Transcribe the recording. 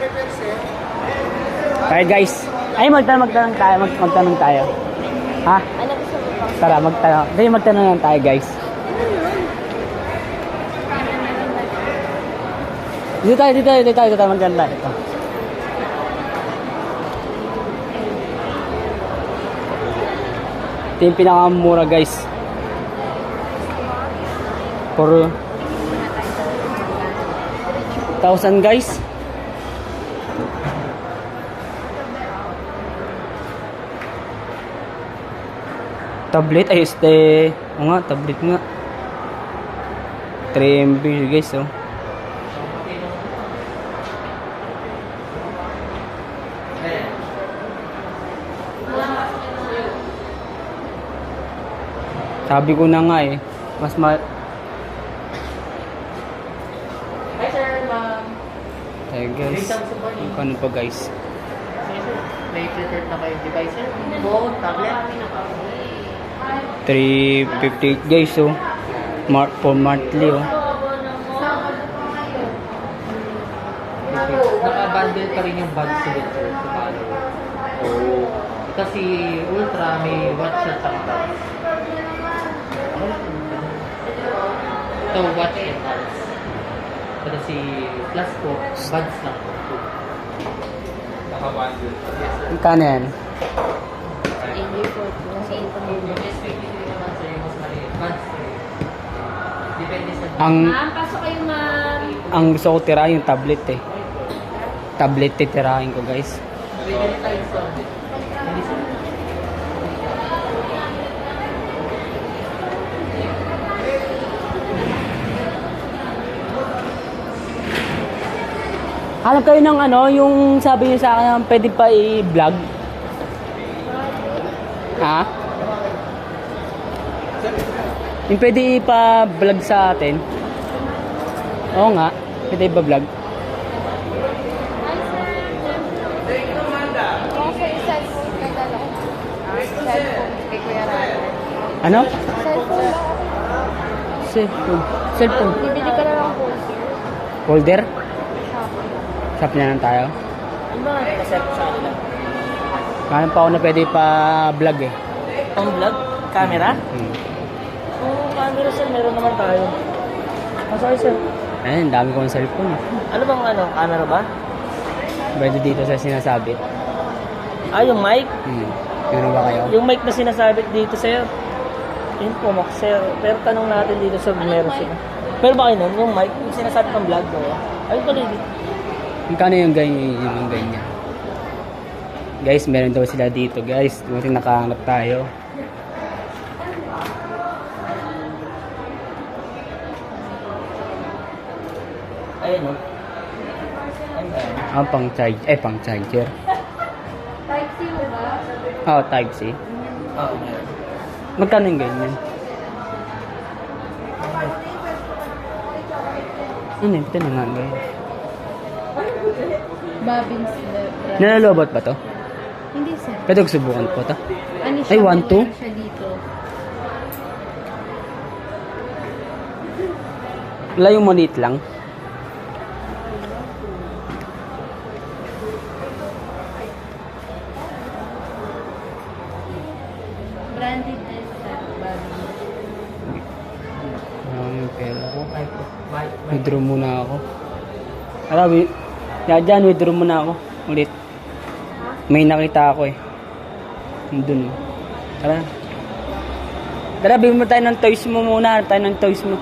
Okay guys. Ay, magtanong, magtanong tayo. Mag, magtanong tayo. Ha? Tara, magtanong. Hindi, magtanong lang tayo guys. Dito tayo, dito tayo, dito tayo, dito tayo, maganda. Ito. Ito yung pinakamura guys. For 1,000 guys. Tablet, ay este, o nga, tablet nga. 3 MB guys, oh. Sabi ko na nga eh, mas ma... Hi sir, ma'am. Eh guys, ano pa guys? May prepared na kayong device sir. Phone, tablet. 350 guys, oh. Mar for monthly, oh. Naka-bundle pa rin yung bag sulit sir. sa palo. Oh. Kasi Ultra may watch at saka bag. Ito, watch and bags. Pero si Plus po, bags lang po. Naka-bundle. Yes sir. Magkano yan? English po. Kasi ito mo. Yes, 23 naman sir yung mas maliit. Bags sir. Depende sa Ang, Ma'am, pasok kayo ma'am. ang gusto ko tira yung tablet eh. Tablet titirahin ko guys. Hanap kayo ng ano, yung sabi niyo sa akin pwede pa i-vlog. Ha? Yung pwede ipa-vlog sa atin. Oo nga, pwede ipa-vlog. Ano? Cellphone. Cellphone. Cellphone. Bibili ka na lang. Folder? Shopee. Shop na lang tayo. Ano ba nakaset sa kanila? Hanap pa ako na pwede ipa-vlog eh. Pang vlog? Camera? Hmm. Camera sir. Meron naman tayo. Ah, sorry sir. Ayun, dami kong cellphone. eh. Ano bang ano? Camera ba? Pwede dito sa sinasabi. Ah, yung mic? Hmm. Meron ba kayo? Yung mic na sinasabit dito sir. Yun po, Max sir. Pero tanong natin dito sa meron sila. Pero ba kayo nun? Yung mic? Yung sinasabi pang vlog no? Ayun pala dito. Magkano yung ganyan, yung ganyan? Guys, meron daw sila dito, guys. Buti nakahanap tayo. Ayun no? Ayun ba? Ah, pang charge, eh, pang charger. Type C mo ba? Oh, type C. Oo, meron. Magkano yung ganyan? Ano, ito na nga, guys. Bobbins. Nalalobot ba to? Hindi, sir. Pwede ko subukan po to. Ano Ay, one, two? meron siya dito. Wala yung moniit lang. Branded na sa Bobbins. Ano yung pera ko? Ay. Withdraw muna ako. Ala, wi- ya dyan, withdraw muna ako. Ulit. May nakita ako eh. Doon. Tara. Tara, bigyan mo tayo ng toys mo muna. Tayo ng toys mo.